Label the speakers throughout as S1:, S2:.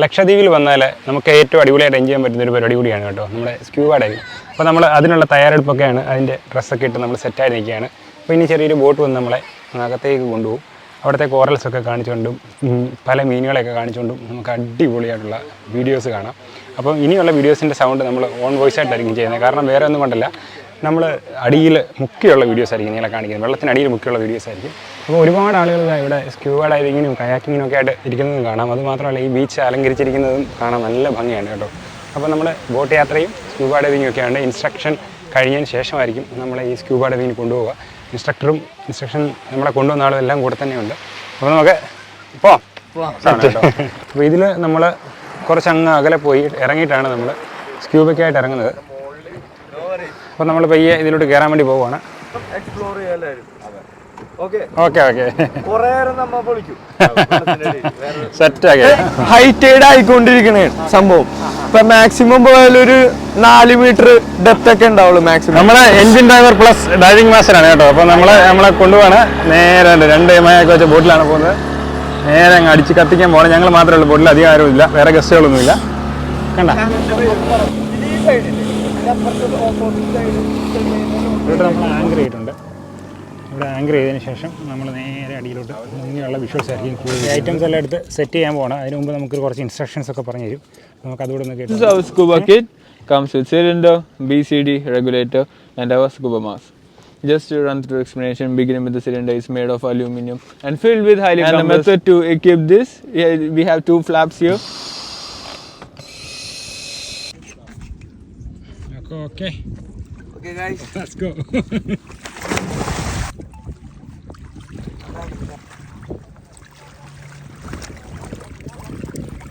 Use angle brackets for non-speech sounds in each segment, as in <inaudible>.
S1: ലക്ഷദ്വീപിൽ വന്നാൽ നമുക്ക് ഏറ്റവും അടിപൊളിയായിട്ട് എൻജോയ് ചെയ്യാൻ പറ്റുന്ന ഒരു പരിപാടി കൂടിയാണ് കേട്ടോ. നമ്മുടെ സ്ക്യൂബ ഡൈവിങ് അപ്പോൾ നമ്മൾ അതിനുള്ള തയ്യാറെടുപ്പൊക്കെയാണ് അതിന്റെ ഡ്രസ്സൊക്കെ ഇട്ട് നമ്മൾ സെറ്റായി നിൽക്കുകയാണ്. അപ്പോൾ ഇനി ചെറിയൊരു ബോട്ട് വന്ന് നമ്മളെ അകത്തേക്ക് കൊണ്ടുപോകും. അവിടുത്തെ കോറൽസൊക്കെ കാണിച്ചുകൊണ്ടും പല മീനുകളെയൊക്കെ കാണിച്ചുകൊണ്ടും നമുക്ക് അടിപൊളിയായിട്ടുള്ള വീഡിയോസ് കാണാം. അപ്പം ഇനിയുള്ള വീഡിയോസിന്റെ സൗണ്ട് നമ്മൾ ഓൺ വോയിസ് ആയിട്ടായിരിക്കും ചെയ്യുന്നത്. കാരണം വേറെ ഒന്നും കൊണ്ടല്ല. നമ്മൾ അടിയിൽ മുക്കിയുള്ള വീഡിയോസ് ആയിരിക്കും നിങ്ങളെ കാണിക്കുന്നത്. വെള്ളത്തിനടിയിൽ മുക്കിയുള്ള വീഡിയോസ് ആയിരിക്കും. അപ്പോൾ ഒരുപാട് ആളുകൾ ഇവിടെ സ്ക്യൂബ ഡൈവിങ്ങിനും കയാക്കിങ്ങിനും ഒക്കെ ആയിട്ട് ഇരിക്കുന്നതും കാണാം. അത് മാത്രമല്ല ഈ ബീച്ച് അലങ്കരിച്ചിരിക്കുന്നതും കാണാൻ നല്ല ഭംഗിയാണ് കേട്ടോ. അപ്പോൾ നമ്മൾ ബോട്ട് യാത്രയും സ്ക്യൂബ ഡൈവിങ്ങും ഒക്കെയാണ് ഇൻസ്ട്രക്ഷൻ കഴിഞ്ഞതിന് ശേഷമായിരിക്കും നമ്മളെ ഈ സ്ക്യൂബ ഡൈവിങ്ങിന് കൊണ്ടുപോവുക. ഇൻസ്ട്രക്ടറും ഇൻസ്ട്രക്ഷൻ നമ്മളെ കൊണ്ടുവന്ന ആളും എല്ലാം കൂടെ തന്നെയുണ്ട്. അപ്പോൾ നമുക്ക് ഇപ്പോൾ അപ്പോൾ ഇതിൽ നമ്മൾ കുറച്ചങ്ങ് അകലെ പോയി ഇറങ്ങിയിട്ടാണ് നമ്മൾ സ്ക്യൂബയ്ക്കായിട്ട് ഇറങ്ങുന്നത്. അപ്പോൾ നമ്മൾ പയ്യെ ഇതിലോട്ട് കയറാൻ വേണ്ടി പോവുകയാണ്
S2: എക്സ്പ്ലോർ
S3: ഹൈറ്റൈഡ് ആയിക്കൊണ്ടിരിക്കണേ സംഭവം. ഇപ്പൊ മാക്സിമം പോയാൽ ഒരു നാല് മീറ്റർ ഡെപ്ത് ഒക്കെ ഉണ്ടാവുള്ളൂ മാക്സിമം
S1: നമ്മളെ engine driver plus diving master ആണ് കേട്ടോ. അപ്പോൾ നമ്മളെ നമ്മളെ കൊണ്ടുപോവാണ്. നേരെ രണ്ട് മയൊക്കെ വെച്ച ബോട്ടിലാണ് പോകുന്നത്. നേരെ അങ്ങ് അടിച്ച് കത്തിക്കാൻ പോകണം ഞങ്ങൾ മാത്രമേ ഉള്ളൂ ബോട്ടിൽ അധികം ആരും ഇല്ല വേറെ ഗസ്റ്റുകളൊന്നുമില്ല കണ്ട? ഇവിടെ നമ്മൾ ആങ്കർ ചെയ്തിട്ടുണ്ട് ഇവിടെ ആങ്കർ ചെയ്തതിന് ശേഷം നമ്മൾ നേരെ അടിയിലോട്ട് മുന്നിലുള്ള വിഷ്വൽസ് ആയിരിക്കും ഈ ഐറ്റംസ് എല്ലാം എടുത്ത് സെറ്റ് ചെയ്യാൻ പോകണം അതിന് മുമ്പ് നമുക്ക് കുറച്ച് ഇൻസ്ട്രക്ഷൻസ് ഒക്കെ പറഞ്ഞു തരും നമുക്ക് അതുകൂടെ ഒന്ന് കേട്ടു.
S3: Comes with cylinder, BCD, regulator, and our scuba mask. Just to run through explanation, beginning with the cylinder is made of aluminum and filled with highly and the method to equip this, yeah, we have two flaps here.
S1: Okay
S2: okay guys
S1: Let's go. <laughs>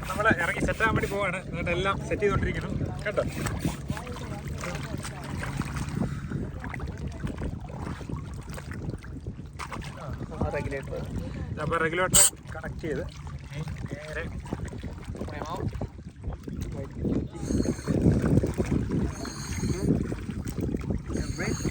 S1: നമ്മൾ ഇറങ്ങി set ആകാൻ വേണ്ടി പോവാണ്. എന്നിട്ട് എല്ലാം set ചെയ്തോണ്ടിരിക്കണം കേട്ടോ?
S2: Regulator
S1: അപ്പോൾ regulator connect ചെയ്ത് നേരെ
S4: ഇതാ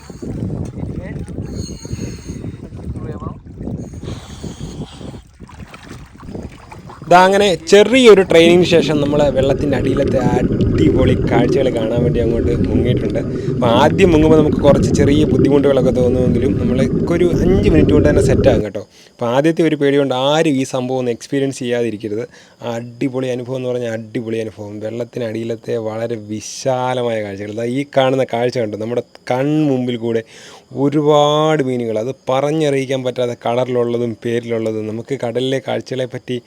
S4: അങ്ങനെ ചെറിയൊരു ട്രെയിനിങ്ങിന് ശേഷം നമ്മൾ വെള്ളത്തിന്റെ അടിയിലത്തെ അടിപൊളി കാഴ്ചകൾ കാണാൻ വേണ്ടി അങ്ങോട്ട് മുങ്ങിയിട്ടുണ്ട്. അപ്പോൾ ആദ്യം മുങ്ങുമ്പോൾ നമുക്ക് കുറച്ച് ചെറിയ ബുദ്ധിമുട്ടുകളൊക്കെ തോന്നുമെങ്കിലും നമ്മൾ ഒരു അഞ്ച് മിനിറ്റ് കൊണ്ട് തന്നെ സെറ്റാകും കേട്ടോ. അപ്പോൾ ആദ്യത്തെ ഒരു പേടി കൊണ്ട് ആരും ഈ സംഭവം ഒന്ന് എക്സ്പീരിയൻസ് ചെയ്യാതിരിക്കരുത്. അടിപൊളി അനുഭവം എന്ന് പറഞ്ഞാൽ അടിപൊളി അനുഭവം. വെള്ളത്തിനടിയിലത്തെ വളരെ വിശാലമായ കാഴ്ചകൾ. ഈ കാണുന്ന കാഴ്ച കണ്ടു? നമ്മുടെ കൺമുമ്പിൽ കൂടെ ഒരുപാട് മീനുകൾ. അത് പറഞ്ഞറിയിക്കാൻ പറ്റാത്ത കളറിലുള്ളതും പേരിലുള്ളതും നമുക്ക് കടലിലെ കാഴ്ചകളെ പറ്റി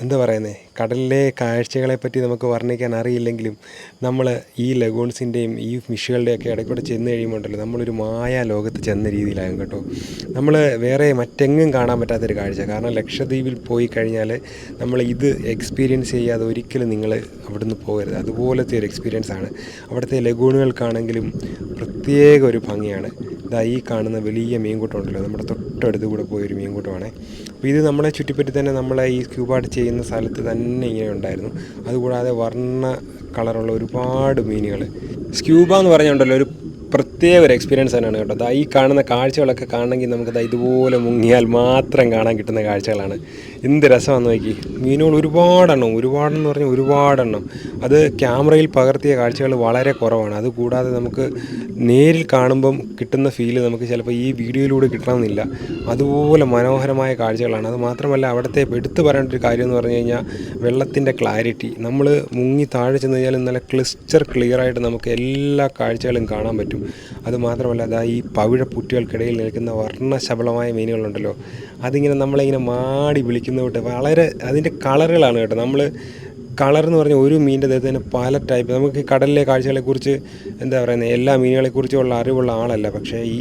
S4: എന്താ പറയുന്നത് കടലിലെ കാഴ്ചകളെ പറ്റി നമുക്ക് വർണിക്കാൻ അറിയില്ലെങ്കിലും നമ്മൾ ഈ ലഗൂൺസിന്റെയും ഈ ഫിഷുകളുടെയൊക്കെ ഇടയ്ക്കൂടെ ചെന്ന് കഴിയുമ്പോൾ ഉണ്ടല്ലോ നമ്മളൊരു മായ ലോകത്ത് ചെന്ന രീതിയിലാകും കേട്ടോ. നമ്മൾ വേറെ മറ്റെങ്ങും കാണാൻ പറ്റാത്തൊരു കാഴ്ച. കാരണം ലക്ഷദ്വീപിൽ പോയി കഴിഞ്ഞാൽ നമ്മൾ ഇത് എക്സ്പീരിയൻസ് ചെയ്യാതെ ഒരിക്കലും നിങ്ങൾ അവിടുന്ന് പോകരുത്. അതുപോലത്തെ ഒരു എക്സ്പീരിയൻസ് ആണ്. അവിടുത്തെ ലഗൂണുകൾക്കാണെങ്കിലും പ്രത്യേക ഒരു ഭംഗിയാണ്. ഇതാ ഈ കാണുന്ന വലിയ മീൻകൂട്ടം ഉണ്ടല്ലോ നമ്മുടെ തൊട്ടടുത്ത് കൂടെ പോയൊരു മീൻകൂട്ടമാണ്. അപ്പോൾ ഇത് നമ്മളെ ചുറ്റിപ്പറ്റി തന്നെ നമ്മളെ ഈ സ്ക്യൂബാഡ് ചെയ്യുന്ന സ്ഥലത്ത് തന്നെ ഇങ്ങനെ ഉണ്ടായിരുന്നു. അതുകൂടാതെ വർണ കളറുള്ള ഒരുപാട് മീനുകൾ സ്ക്യൂബ എന്ന് പറഞ്ഞുണ്ടല്ലോ ഒരു പ്രത്യേക ഒരു എക്സ്പീരിയൻസ് തന്നെയാണ് കേട്ടോ. ദാ ഈ കാണുന്ന കാഴ്ചകളൊക്കെ കാണണമെങ്കിൽ നമുക്ക് ദാ ഇതുപോലെ മുങ്ങിയാൽ മാത്രം കാണാൻ കിട്ടുന്ന കാഴ്ചകളാണ്. എന്ത് രസമാണെന്ന് നോക്കി. മീനുകൾ ഒരുപാടെണ്ണം ഒരുപാടെന്ന് പറഞ്ഞാൽ ഒരുപാടെണ്ണം. അത് ക്യാമറയിൽ പകർത്തിയ കാഴ്ചകൾ വളരെ കുറവാണ്. അതുകൂടാതെ നമുക്ക് നേരിൽ കാണുമ്പം കിട്ടുന്ന ഫീൽ നമുക്ക് ചിലപ്പോൾ ഈ വീഡിയോയിലൂടെ കിട്ടണമെന്നില്ല. അതുപോലെ മനോഹരമായ കാഴ്ചകളാണ്. അത് മാത്രമല്ല അവിടുത്തെ എടുത്തു പറയേണ്ട ഒരു കാര്യം എന്ന് പറഞ്ഞു കഴിഞ്ഞാൽ വെള്ളത്തിന്റെ ക്ലാരിറ്റി നമ്മൾ മുങ്ങി താഴെ ചെന്ന് കഴിഞ്ഞാൽ നല്ല ക്ലിസ്റ്റർ ക്ലിയറായിട്ട് നമുക്ക് എല്ലാ കാഴ്ചകളും കാണാൻ പറ്റും. അത് മാത്രമല്ല അതാ ഈ പവിഴപ്പുറ്റുകൾക്കിടയിൽ നിൽക്കുന്ന വർണശബളമായ മീനുകളുണ്ടല്ലോ. അതിങ്ങനെ നമ്മളിങ്ങനെ മാടി വിളിക്കുന്ന തൊട്ട് വളരെ അതിന്റെ കളറുകളാണ് കേട്ടോ. നമ്മൾ കളർ എന്ന് പറഞ്ഞാൽ ഒരു മീനിന്റെ ദേഹത്ത് തന്നെ പല ടൈപ്പ് നമുക്ക് കടലിലെ കാഴ്ചകളെക്കുറിച്ച് എന്താ പറയുന്നത്? എല്ലാ മീനുകളെക്കുറിച്ചുള്ള അറിവുള്ള ആളല്ല. പക്ഷേ ഈ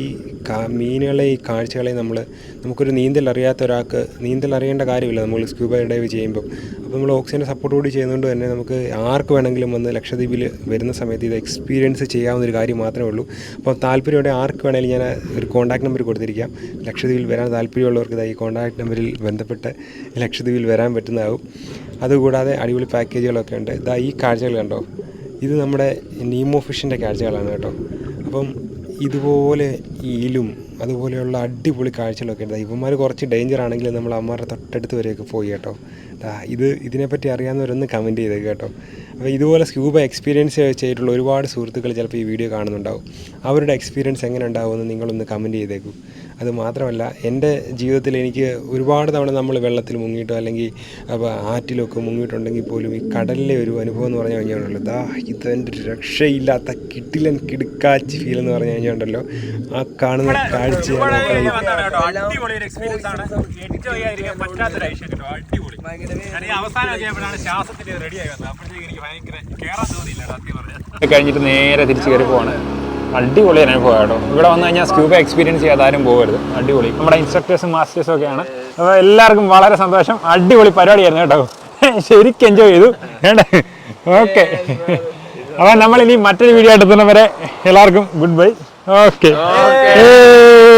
S4: മീനുകളെ ഈ കാഴ്ചകളെ നമ്മൾ നമുക്കൊരു നീന്തൽ അറിയാത്ത ഒരാൾക്ക് നീന്തൽ അറിയേണ്ട കാര്യമില്ല. നമ്മൾ സ്ക്യൂബ ഡൈവ് ചെയ്യുമ്പോൾ അപ്പോൾ നമ്മൾ ഓക്സിജന്റെ സപ്പോർട്ട് കൂടി ചെയ്യുന്നതുകൊണ്ട് തന്നെ നമുക്ക് ആർക്ക് വേണമെങ്കിലും വന്ന് ലക്ഷദ്വീപിൽ വരുന്ന സമയത്ത് ഇത് എക്സ്പീരിയൻസ് ചെയ്യാവുന്ന ഒരു കാര്യം മാത്രമേ ഉള്ളൂ. അപ്പോൾ താല്പര്യമുടെ ആർക്ക് വേണമെങ്കിലും ഞാൻ ഒരു കോൺടാക്ട് നമ്പർ കൊടുത്തിരിക്കാം. ലക്ഷദ്വീപിൽ വരാൻ താല്പര്യമുള്ളവർക്ക് ഈ കോൺടാക്ട് നമ്പറിൽ ബന്ധപ്പെട്ട് ലക്ഷദ്വീപിൽ വരാൻ പറ്റുന്നതാവും. അതുകൂടാതെ അടിപൊളി പാക്കേജുകളൊക്കെ ഉണ്ട്. ഇതാ ഈ കാഴ്ചകൾ കണ്ടോ? ഇത് നമ്മുടെ നീമോ ഫിഷിന്റെ കാഴ്ചകളാണ് കേട്ടോ. അപ്പം ഇതുപോലെ ഈലും അതുപോലെയുള്ള അടിപൊളി കാഴ്ചകളൊക്കെ ഉണ്ട്. ഇവന്മാർ കുറച്ച് ഡേഞ്ചർ ആണെങ്കിലും നമ്മൾ അമ്മമാരുടെ തൊട്ടടുത്ത് വരെയൊക്കെ പോയി കേട്ടോ. ഇത് ഇതിനെപ്പറ്റി അറിയാവുന്നവരൊന്ന് കമന്റ് ചെയ്തേക്ക് കേട്ടോ. അപ്പോൾ ഇതുപോലെ സ്ക്യൂബ എക്സ്പീരിയൻസ് ചെയ്തിട്ടുള്ള ഒരുപാട് സുഹൃത്തുക്കൾ ചിലപ്പോൾ ഈ വീഡിയോ കാണുന്നുണ്ടാവും. അവരുടെ എക്സ്പീരിയൻസ് എങ്ങനെ ഉണ്ടാവുമെന്ന് നിങ്ങളൊന്ന് കമന്റ് ചെയ്തേക്കൂ. അത് മാത്രമല്ല എന്റെ ജീവിതത്തിൽ എനിക്ക് ഒരുപാട് തവണ നമ്മൾ വെള്ളത്തിൽ മുങ്ങിയിട്ടോ അല്ലെങ്കിൽ ആറ്റിലൊക്കെ മുങ്ങിയിട്ടുണ്ടെങ്കിൽ പോലും ഈ കടലിലെ ഒരു അനുഭവം എന്ന് പറഞ്ഞു കഴിഞ്ഞാൽ ദാ ഇതെന്റെ രക്ഷയില്ലാത്ത കിട്ടിലൻ കിടുക്കാച്ചി ഫീൽ എന്ന് പറഞ്ഞു കഴിഞ്ഞാൽ ആ കാണുന്ന കാഴ്ചയാണ്
S1: അടിപൊളി ഒരു എക്സ്പീരിയൻസ് ആണ്. എൻജോയ് ചെയ്യാതിരിക്കാൻ പറ്റാത്തൊരു ഐശ്വര്യം കേട്ടോ. അടിപൊളി. ഞാൻ ഈ അവസാനം ശ്വാസത്തിന് വന്നത്. അപ്പോഴത്തേക്ക് എനിക്ക് ഭയങ്കര തോന്നിയില്ല സത്യം പറഞ്ഞാൽ കഴിഞ്ഞിട്ട് നേരെ തിരിച്ചു കയറി പോവാണ്. അടിപൊളി അനുഭവം കേട്ടോ. ഇവിടെ വന്നു കഴിഞ്ഞാൽ സ്ക്യൂബ എക്സ്പീരിയൻസ് ചെയ്യാതെ ആരും പോകരുത് അടിപൊളി. നമ്മുടെ ഇൻസ്ട്രക്ടേഴ്സും മാസ്റ്റേഴ്സും ഒക്കെയാണ് അപ്പോൾ എല്ലാവർക്കും വളരെ സന്തോഷം. അടിപൊളി പരിപാടിയായിരുന്നു കേട്ടോ. ശരിക്കും എൻജോയ് ചെയ്തു. വേണ്ടേ? ഓക്കെ അപ്പം നമ്മൾ ഇനി മറ്റൊരു വീഡിയോ എടുത്തുന്നവരെ എല്ലാവർക്കും ഗുഡ് ബൈ ഓക്കെ